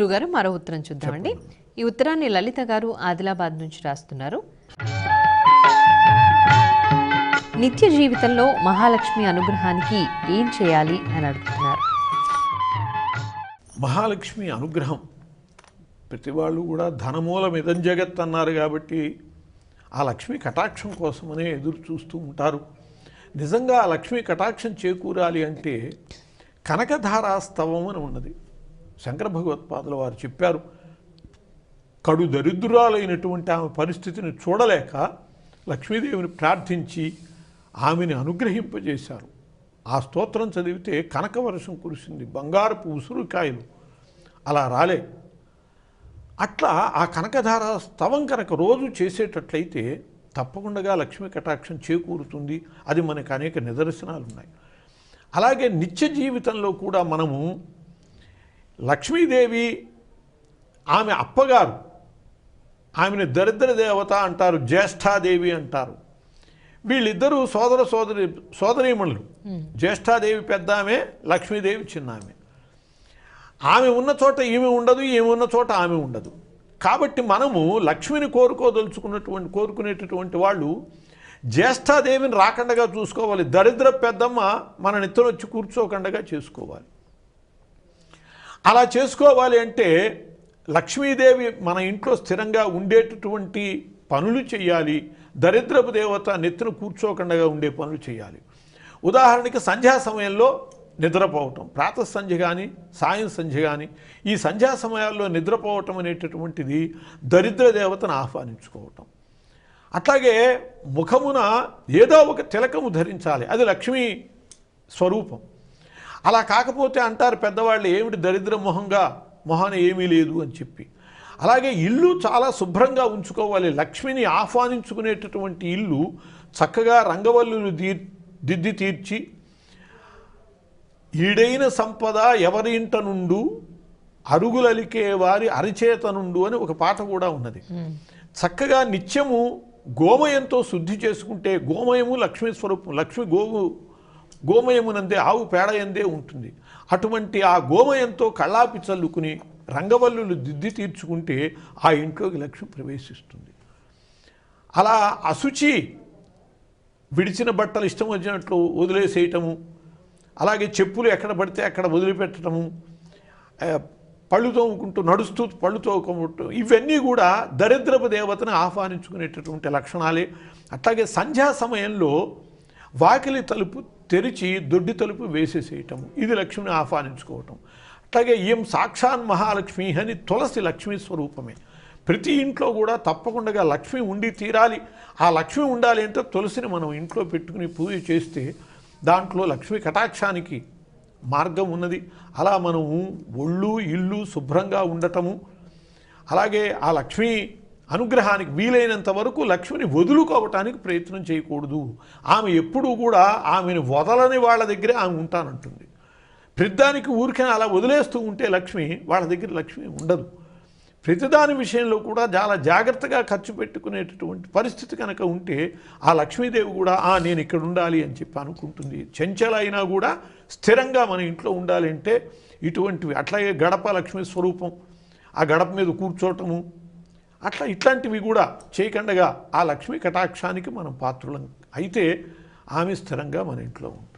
గురుగారు మరో ఉత్తరం చూద్దామండి. ఈ ఉత్తరాన్ని లలిత గారు ఆదిలాబాద్ నుంచి రాస్తున్నారు. నిత్య జీవితంలో మహాలక్ష్మి అనుగ్రహానికి ఏం చేయాలి అని అడుగుతున్నారు. మహాలక్ష్మి అనుగ్రహం. ప్రతి వాళ్ళు కూడా ధనమూలం ఇదం జగత్ అన్నారు కాబట్టి ఆ లక్ష్మి కటాక్షం కోసమనే ఎదురు చూస్తూ ఉంటారు. నిజంగా ఆ లక్ష్మి కటాక్షం చేకూరాలి అంటే కనకధారాస్తవం అని ఉన్నది. శంకర భగవత్పాదులు వారు చెప్పారు కడు దరిద్రురాలైనటువంటి ఆమె పరిస్థితిని చూడలేక లక్ష్మీదేవిని ప్రార్థించి ఆమెని అనుగ్రహింపజేశారు. ఆ స్తోత్రం చదివితే కనక వర్షం కురిసింది బంగారపు ఉసురుకాయలు అలా రాలే. అట్లా ఆ కనకధార స్తవం కనుక రోజు చేసేటట్లయితే తప్పకుండా లక్ష్మీ కటాక్షం చేకూరుతుంది అది మనకు అనేక నిదర్శనాలు ఉన్నాయి అలాగే నిత్య జీవితంలో కూడా మనము లక్ష్మీదేవి ఆమె అప్పగారు. ఆమెను దరిద్ర దేవత అంటారు జ్యేష్ఠాదేవి అంటారు. వీళ్ళిద్దరూ సోదర సోదరి సోదరీమణులు. జ్యేష్ఠాదేవి పెద్ద ఆమె లక్ష్మీదేవి చిన్న ఆమె ఆమె ఉన్న చోట ఈమె ఉండదు ఈమె ఉన్న చోట ఆమె ఉండదు. కాబట్టి మనము లక్ష్మిని కోరుకోదలుచుకున్నటువంటి కోరుకునేటటువంటి వాళ్ళు జ్యేష్ఠాదేవిని రాకండగా చూసుకోవాలి. దరిద్ర పెద్దమ్మ మన నెత్తులు వచ్చి కూర్చోకండగా చేసుకోవాలి. అలా చేసుకోవాలి అంటే లక్ష్మీదేవి మన ఇంట్లో స్థిరంగా ఉండేటటువంటి పనులు చేయాలి దరిద్రపు దేవత నెత్తిన కూర్చోకుండా ఉండే పనులు చేయాలి ఉదాహరణకి సంధ్యా సమయంలో నిద్రపోవటం ప్రాతః సంధ్య కానీ సాయం సంధ్య కానీ ఈ సంధ్యా సమయాల్లో నిద్రపోవటం అనేటటువంటిది దరిద్ర దేవతను ఆహ్వానించుకోవటం. అట్లాగే ముఖమున ఏదో ఒక తిలకము ధరించాలి. అది లక్ష్మీ స్వరూపం. అలా కాకపోతే అంటారు పెద్దవాళ్ళు ఏమిటి దరిద్ర మొహంగా? మొహాన ఏమీ లేదు అని చెప్పి. అలాగే ఇల్లు చాలా శుభ్రంగా ఉంచుకోవాలి. లక్ష్మిని ఆహ్వానించుకునేటటువంటి ఇల్లు చక్కగా రంగవల్లులు దిద్ది తీర్చి ఈడైన సంపద ఎవరి ఇంట నుండు అరుగులలికే వారి అరిచేత నుండు అని ఒక పాట కూడా ఉన్నది. చక్కగా నిత్యము గోమయంతో శుద్ధి చేసుకుంటే గోమయము లక్ష్మీ స్వరూపం లక్ష్మి గోవు గోమయమునందే ఆవు పేడ ఎందే ఉంటుంది. అటువంటి ఆ గోమయంతో కళ్ళాపి చల్లుకుని రంగవల్లులు దిద్ది తీర్చుకుంటే ఆ ఇంట్లోకి లక్ష్మి ప్రవేశిస్తుంది. అలా అశుచి విడిచిన బట్టలు ఇష్టం వచ్చినట్లు వదిలేసేయటము అలాగే చెప్పులు ఎక్కడ పడితే అక్కడ వదిలిపెట్టడము పళ్ళు తోముకుంటూ నడుస్తూ పళ్ళు తోముకుంటూ ఇవన్నీ కూడా దరిద్రపు దేవతను ఆహ్వానించుకునేటటువంటి లక్షణాలే. అట్లాగే సంధ్యా సమయంలో వాకిలి తలుపు తెరిచి దొడ్డి తలుపు వేసేసేయటం. ఇది లక్ష్మిని ఆహ్వానించుకోవటం. అట్లాగే ఏం సాక్షాన్ మహాలక్ష్మి అని తులసి లక్ష్మీ స్వరూపమే. ప్రతి ఇంట్లో కూడా తప్పకుండా లక్ష్మి ఉండి తీరాలి. ఆ లక్ష్మి ఉండాలి అంటే తులసిని మనం ఇంట్లో పెట్టుకుని పూజ చేస్తే దాంట్లో లక్ష్మి కటాక్షానికి మార్గం ఉన్నది. అలా మనము ఒళ్ళు ఇల్లు శుభ్రంగా ఉండటము. అలాగే ఆ లక్ష్మి అనుగ్రహానికి వీలైనంత వరకు లక్ష్మిని వదులుకోవటానికి ప్రయత్నం చేయకూడదు. ఆమె ఎప్పుడూ కూడా ఆమెను వదలని వాళ్ళ దగ్గరే ఆమె ఉంటానంటుంది. ప్రతిదానికి ఊరికే అలా వదిలేస్తూ ఉంటే లక్ష్మి వాళ్ళ దగ్గర లక్ష్మి ఉండదు. ప్రతిదాని విషయంలో కూడా చాలా జాగ్రత్తగా ఖర్చు పెట్టుకునేటటువంటి పరిస్థితి కనుక ఉంటే ఆ లక్ష్మీదేవి కూడా ఆ నేను ఇక్కడ ఉండాలి అని చెప్పి అనుకుంటుంది. చెంచల అయినా కూడా స్థిరంగా మన ఇంట్లో ఉండాలి అంటే ఇటువంటివి అట్లాగే గడప లక్ష్మీ స్వరూపం. ఆ గడప మీద కూర్చోటము అట్లా ఇట్లాంటివి కూడా చేయకుండగా ఆ లక్ష్మీ కటాక్షానికి మనం పాత్రులం. అయితే ఆమె స్థిరంగా మన ఇంట్లో ఉంటుంది